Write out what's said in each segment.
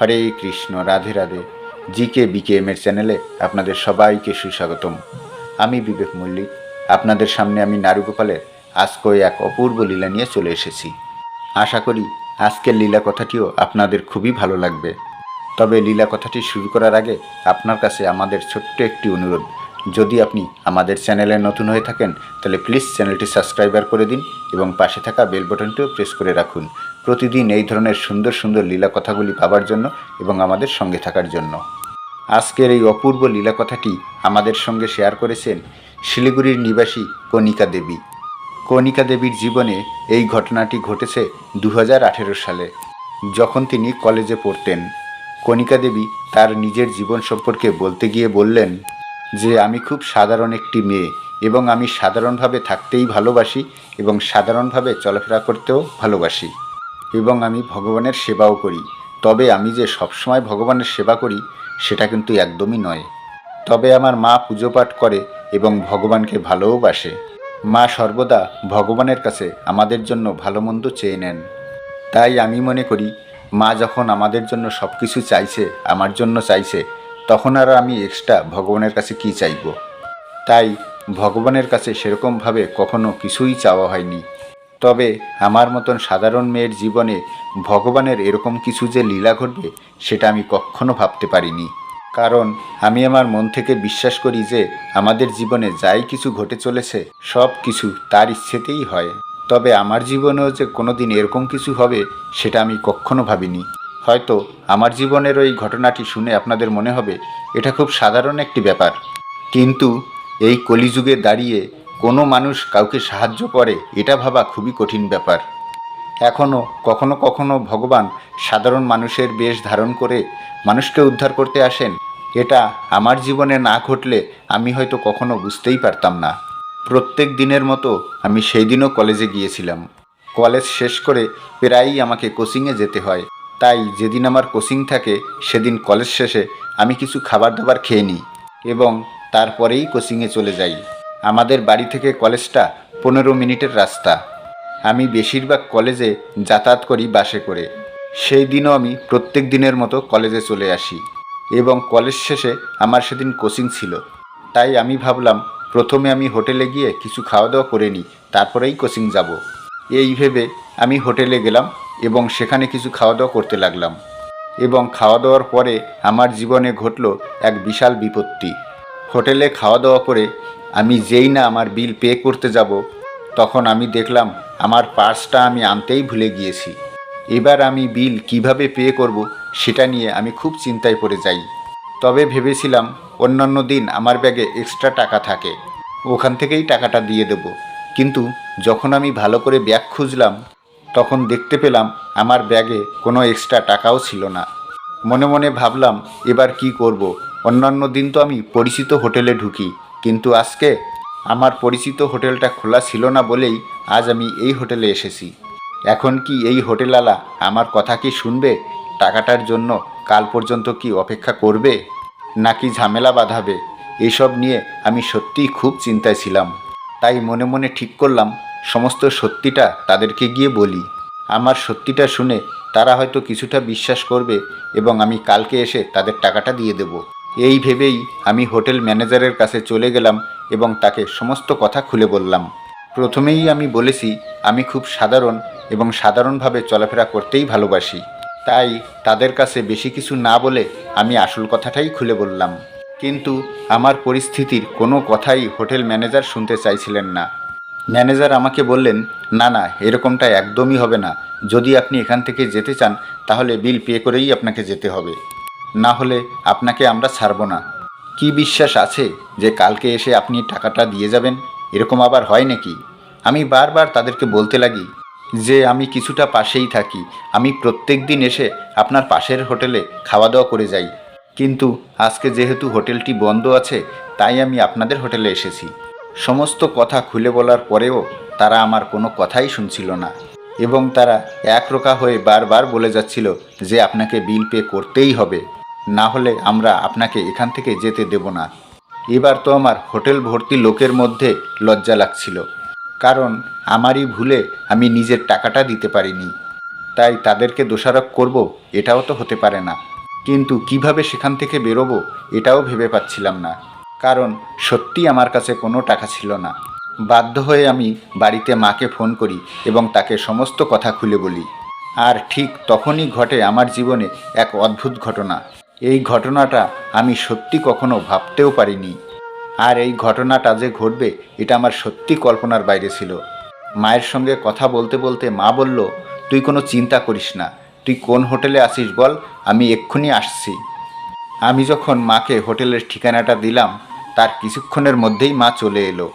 হরে Krishna, Radhe Radhe. GK BKM এর চ্যানেলে আপনাদের সবাইকে সুস্বাগতম। আমি বিবেক মল্লিক। আপনাদের সামনে আমি নারুগোপালের আজকে এক অপূর্ব লীলা নিয়ে চলে এসেছি। আশা করি আজকের লীলা কথাটিও আপনাদের খুবই ভালো লাগবে। তবে লীলা কথাটি শুরু করার আগে আপনার কাছে আমাদের ছোট্ট একটি অনুরোধ। যদি আপনি আমাদের চ্যানেলে নতুন হয়ে থাকেন, তাহলে প্লিজ চ্যানেলটি সাবস্ক্রাইবার করে দিন এবং পাশে থাকা বেল বাটনটিও প্রেস করে রাখুন। প্রতিদিন এই ধরনের সুন্দর সুন্দর লীলা কথাগুলি পাবার জন্য এবং আমাদের সঙ্গে থাকার জন্য। আজকের এই অপূর্ব লীলা কথাটি আমাদের সঙ্গে শেয়ার করেছেন শিলিগুড়ির নিবাসী কণিকা দেবী। কণিকা দেবীর জীবনে এই ঘটনাটি ঘটেছে দু হাজার আঠেরো সালে, যখন তিনি কলেজে পড়তেন। কণিকা দেবী তার নিজের জীবন সম্পর্কে বলতে গিয়ে বললেন যে আমি খুব সাধারণ একটি মেয়ে এবং আমি সাধারণভাবে থাকতেই ভালোবাসি এবং সাধারণভাবে চলাফেরা করতেও ভালোবাসি এবং আমি ভগবানের সেবাও করি। তবে আমি যে সবসময় ভগবানের সেবা করি, সেটা কিন্তু একদমই নয়। তবে আমার মা পুজো পাঠ করে এবং ভগবানকে ভালোও-বাসে মা সর্বদা ভগবানের কাছে আমাদের জন্য ভালো মন্দ চেয়ে নেন। তাই আমি মনে করি, মা যখন আমাদের জন্য সব কিছু চাইছে, আমার জন্য চাইছে তখন আর আমি এক্সট্রা ভগবানের কাছে কি চাইব? তাই ভগবানের কাছে সেরকমভাবে কখনো কিছুই চাওয়া হয়নি। তবে আমার মতন সাধারণ মেয়ের জীবনে ভগবানের এরকম কিছু যে লীলা ঘটবে, সেটা আমি কখনো ভাবতে পারিনি। কারণ আমি আমার মন থেকে বিশ্বাস করি যে, আমাদের জীবনে যাই কিছু ঘটে চলেছে, সব কিছু তার ইচ্ছেতেই হয়। তবে আমার জীবনেও যে কোনোদিন এরকম কিছু হবে, সেটা আমি কখনো ভাবিনি। হয়তো আমার জীবনের ওই ঘটনাটি শুনে আপনাদের মনে হবে, এটা খুব সাধারণ একটি ব্যাপার। কিন্তু এই কলিযুগে দাঁড়িয়ে কোনো মানুষ কাউকে সাহায্য করে, এটা ভাবা খুবই কঠিন ব্যাপার। এখনও কখনো কখনো ভগবান সাধারণ মানুষের বেশ ধারণ করে মানুষকে উদ্ধার করতে আসেন, এটা আমার জীবনে না ঘটলে আমি হয়তো কখনো বুঝতেই পারতাম না। প্রত্যেক দিনের মতো আমি সেই দিনও কলেজে গিয়েছিলাম। কলেজ শেষ করে প্রায়ই আমাকে কোচিংয়ে যেতে হয়। তাই যেদিন আমার কোচিং থাকে, সেদিন কলেজ শেষে আমি কিছু খাবার দাবার খেয়ে নিই এবং তারপরেই কোচিংয়ে চলে যাই। আমাদের বাড়ি থেকে কলেজটা পনেরো মিনিটের রাস্তা। আমি বেশিরভাগ কলেজে যাতায়াত করি বাসে করে। সেই দিনও আমি প্রত্যেক দিনের মতো কলেজে চলে আসি এবং কলেজ শেষে আমার সেদিন কোচিং ছিল। তাই আমি ভাবলাম, প্রথমে আমি হোটেলে গিয়ে কিছু খাওয়া দাওয়া করে নিই, তারপরেই কোচিং যাব। এই ভেবে আমি হোটেলে গেলাম এবং সেখানে কিছু খাওয়া দাওয়া করতে লাগলাম এবং খাওয়া দাওয়ার পরে আমার জীবনে ঘটল এক বিশাল বিপত্তি। হোটেলে খাওয়া দাওয়া করে আমি যেই না আমার বিল পে করতে যাব, তখন আমি দেখলাম আমার পার্সটা আমি আনতেই ভুলে গিয়েছি। এবার আমি বিল কীভাবে পে করব সেটা নিয়ে আমি খুব চিন্তায় পড়ে যাই। তবে ভেবেছিলাম অন্যান্য দিন আমার ব্যাগে এক্সট্রা টাকা থাকে, ওখান থেকেই টাকাটা দিয়ে দেব। কিন্তু যখন আমি ভালো করে ব্যাগ খুঁজলাম তখন দেখতে পেলাম আমার ব্যাগে কোনো এক্সট্রা টাকাও ছিল না। মনে মনে ভাবলাম, এবার কি করব? অন্যান্য দিন তো আমি পরিচিত হোটেলে ঢুকি, কিন্তু আজকে আমার পরিচিত হোটেলটা খোলা ছিল না বলেই আজ আমি এই হোটেলে এসেছি। এখন কি এই হোটেলওয়ালা আমার কথা কি শুনবে? টাকাটার জন্য কাল পর্যন্ত কি অপেক্ষা করবে? নাকি ঝামেলা বাঁধাবে? এসব নিয়ে আমি সত্যিই খুব চিন্তায় ছিলাম। তাই মনে মনে ঠিক করলাম সমস্ত সত্যিটা তাদেরকে গিয়ে বলি। আমার সত্যিটা শুনে তারা হয়তো কিছুটা বিশ্বাস করবে এবং আমি কালকে এসে তাদের টাকাটা দিয়ে দেব। এই ভেবেই আমি হোটেল ম্যানেজারের কাছে চলে গেলাম এবং তাকে সমস্ত কথা খুলে বললাম। প্রথমেই আমি বলেছি, আমি খুব সাধারণ এবং সাধারণভাবে চলাফেরা করতেই ভালোবাসি। তাই তাদের কাছে বেশি কিছু না বলে আমি আসল কথাটাই খুলে বললাম। কিন্তু আমার পরিস্থিতির কোনো কথাই হোটেল ম্যানেজার শুনতে চাইছিলেন না। ম্যানেজার আমাকে বললেন, না না, এরকমটা একদমই হবে না। যদি আপনি এখান থেকে যেতে চান, তাহলে বিল পে করেই আপনাকে যেতে হবে। না হলে আপনাকে আমরা ছাড়ব না। কি বিশ্বাস আছে যে কালকে এসে আপনি টাকাটা দিয়ে যাবেন? এরকম আবার হয় নাকি? আমি বারবার তাদেরকে বলতে লাগি যে, আমি কিছুটা পাশেই থাকি। আমি প্রত্যেক দিন এসে আপনার পাশের হোটেলে খাওয়া দাওয়া করে যাই। কিন্তু আজকে যেহেতু হোটেলটি বন্ধ আছে, তাই আমি আপনাদের হোটেলে এসেছি। সমস্ত কথা খুলে বলার পরেও তারা আমার কোনো কথাই শুনছিল না এবং তারা একরোকা হয়ে বারবার বলে যাচ্ছিল যে আপনাকে বিল পে করতেই হবে। না হলে আমরা আপনাকে এখান থেকে যেতে দেব না। এবার তো আমার হোটেল ভর্তি লোকের মধ্যে লজ্জা লাগছিল। কারণ আমারই ভুলে আমি নিজের টাকাটা দিতে পারিনি। তাই তাদেরকে দোষারোপ করব, এটাও তো হতে পারে না। কিন্তু কীভাবে সেখান থেকে বেরোবো, এটাও ভেবে পাচ্ছিলাম না। কারণ সত্যি আমার কাছে কোনো টাকা ছিল না। বাধ্য হয়ে আমি বাড়িতে মাকে ফোন করি এবং তাকে সমস্ত কথা খুলে বলি। আর ঠিক তখনই ঘটে আমার জীবনে এক অদ্ভুত ঘটনা। এই ঘটনাটা আমি সত্যি কখনো ভাবতেও পারিনি। আর এই ঘটনাটা যে ঘটবে, এটা আমার সত্যি কল্পনার বাইরে ছিল। মায়ের সঙ্গে কথা বলতে বলতে মা বলল, তুই কোনো চিন্তা করিস না। তুই কোন হোটেলে আসিস বল, আমি এক্ষুনি আসছি। আমি যখন মাকে হোটেলের ঠিকানাটা দিলাম তার কিছুক্ষণের মধ্যেই মা চলে এলো।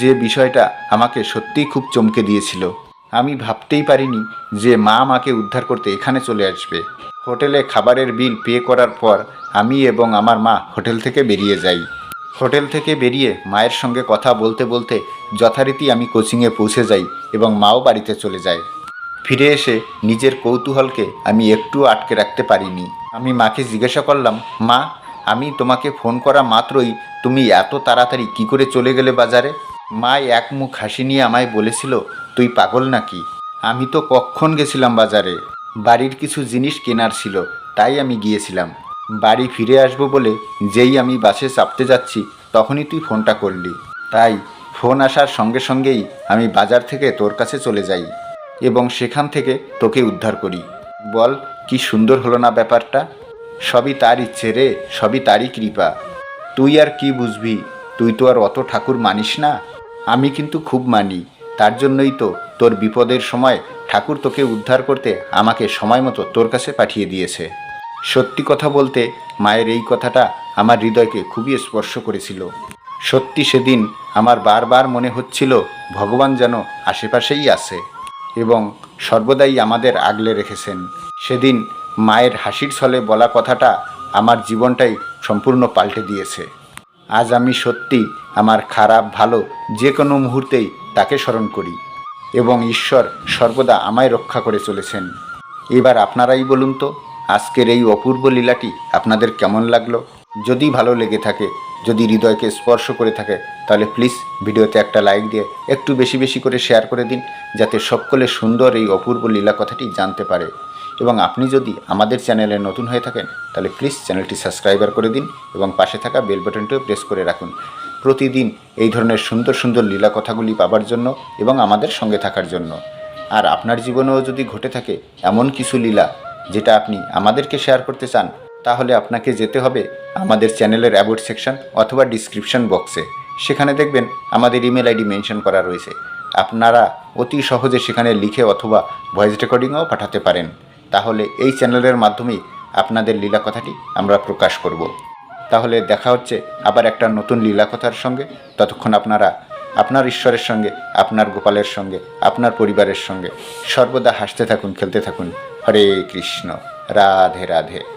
যে বিষয়টা আমাকে সত্যিই খুব চমকে দিয়েছিল। আমি ভাবতেই পারিনি যে মা আমাকে উদ্ধার করতে এখানে চলে আসবে। হোটেলে খাবারের বিল পে করার পর আমি এবং আমার মা হোটেল থেকে বেরিয়ে যাই। হোটেল থেকে বেরিয়ে মায়ের সঙ্গে কথা বলতে বলতে যথারীতি আমি কোচিংয়ে পৌঁছে যাই এবং মাও বাড়িতে চলে যায়। ফিরে এসে নিজের কৌতূহলকে আমি একটু আটকে রাখতে পারিনি। আমি মাকে জিজ্ঞাসা করলাম, মা, আমি তোমাকে ফোন করা মাত্রই তুমি এত তাড়াতাড়ি কি করে চলে গেলে বাজারে? মা এক মুখ হাসি নিয়ে আমায় বলেছিল, তুই পাগল নাকি? আমি তো কখন গেছিলাম বাজারে। বাড়ির কিছু জিনিস কেনার ছিল, তাই আমি গিয়েছিলাম। বাড়ি ফিরে আসব বলে যেই আমি বাসে চাপতে যাচ্ছি, তখনই তুই ফোনটা করলি। তাই ফোন আসার সঙ্গে সঙ্গেই আমি বাজার থেকে তোর কাছে চলে যাই এবং সেখান থেকে তোকে উদ্ধার করি। বল, কি সুন্দর হলো না ব্যাপারটা? সবই তার ইচ্ছে রে, সবই তারই কৃপা। তুই আর কি বুঝবি? তুই তো আর অত ঠাকুর মানিস না। আমি কিন্তু খুব মানি। তার জন্যই তো তোর বিপদের সময় ঠাকুর তোকে উদ্ধার করতে আমাকে সময় মতো তোর কাছে পাঠিয়ে দিয়েছে। সত্যি কথা বলতে মায়ের এই কথাটা আমার হৃদয়কে খুবই স্পর্শ করেছিল। সত্যি সেদিন আমার বারবার মনে হচ্ছিল ভগবান যেন আশেপাশেই আছে এবং সর্বদাই আমাদের আগলে রেখেছেন। সেদিন মায়ের হাসির ছলে বলা কথাটা আমার জীবনটাই সম্পূর্ণ পাল্টে দিয়েছে। আজ আমি সত্যি আমার খারাপ, ভালো যে কোনো মুহূর্তেই তাকে স্মরণ করি এবং ঈশ্বর সর্বদা আমায় রক্ষা করে চলেছেন। এবার আপনারাই বলুন তো, আজকের এই অপূর্ব লীলাটি আপনাদের কেমন লাগল? যদি ভালো লেগে থাকে, যদি হৃদয়কে স্পর্শ করে থাকে, তাহলে প্লিজ ভিডিওতে একটা লাইক দিয়ে একটু বেশি বেশি করে শেয়ার করে দিন, যাতে সকলে সুন্দর এই অপূর্ব লীলা কথাটি জানতে পারে। এবং আপনি যদি আমাদের চ্যানেলে নতুন হয়ে থাকেন, তাহলে প্লিজ চ্যানেলটি সাবস্ক্রাইবার করে দিন এবং পাশে থাকা বেল বাটনটিও প্রেস করে রাখুন। প্রতিদিন এই ধরনের সুন্দর সুন্দর লীলা কথাগুলি পাবার জন্য এবং আমাদের সঙ্গে থাকার জন্য। আর আপনার জীবনেও যদি ঘটে থাকে এমন কিছু লীলা যেটা আপনি আমাদেরকে শেয়ার করতে চান, তাহলে আপনাকে যেতে হবে আমাদের চ্যানেলের অ্যাবোর্ড সেকশন অথবা ডিসক্রিপশন বক্সে সেখানে দেখবেন আমাদের ইমেল আইডি মেনশন করা রয়েছে। আপনারা অতি সহজে সেখানে লিখে অথবা ভয়েস রেকর্ডিংও পাঠাতে পারেন। তাহলে এই চ্যানেলের মাধ্যমেই আপনাদের লীলা কথাটি আমরা প্রকাশ করব। তাহলে দেখা হচ্ছে আবার একটা নতুন লীলা কথার সঙ্গে। ততক্ষণ আপনারা আপনার ঈশ্বরের সঙ্গে, আপনার গোপালের সঙ্গে, আপনার পরিবারের সঙ্গে সর্বদা হাসতে থাকুন, খেলতে থাকুন। হরে কৃষ্ণ। রাধে রাধে।